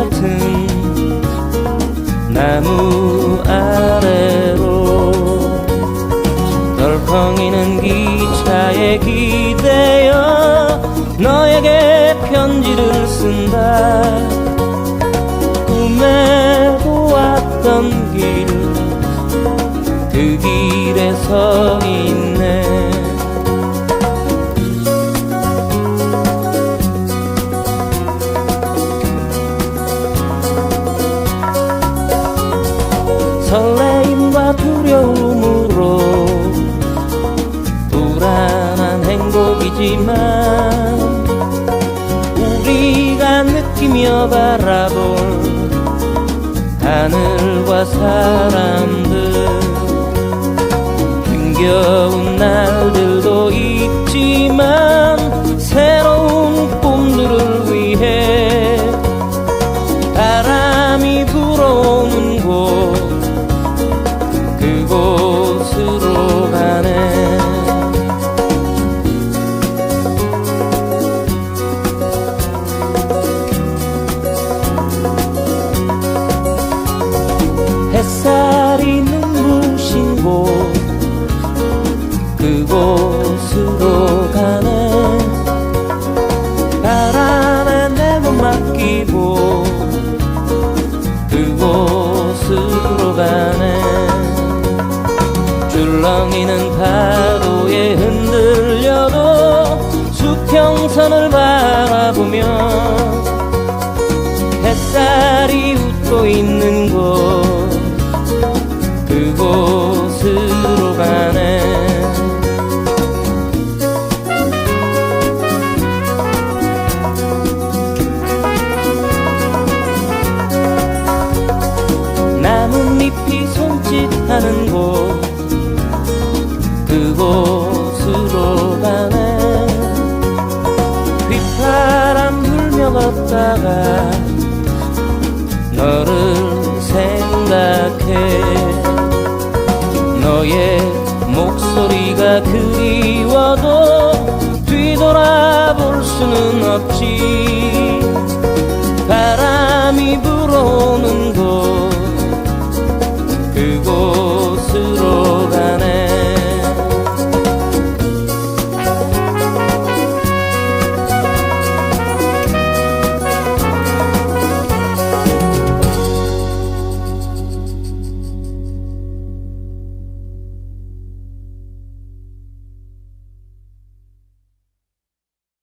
같은 나무 아래로 덜컹이는 기차에 기대어 너에게 편지를 쓴다. 꿈에 보았던 길 그 길에서 있는 행복이지만 우리가 느끼며 바라볼 하늘과 사람들 힘겨운 날 가네 줄렁이는 파도에 흔들려도 수평선을 바라보며 휘파람 불며 걷다가 너를 생각해. 너의 목소리가 그리워도 뒤돌아볼 수는 없지. 바람이 불어오는 곳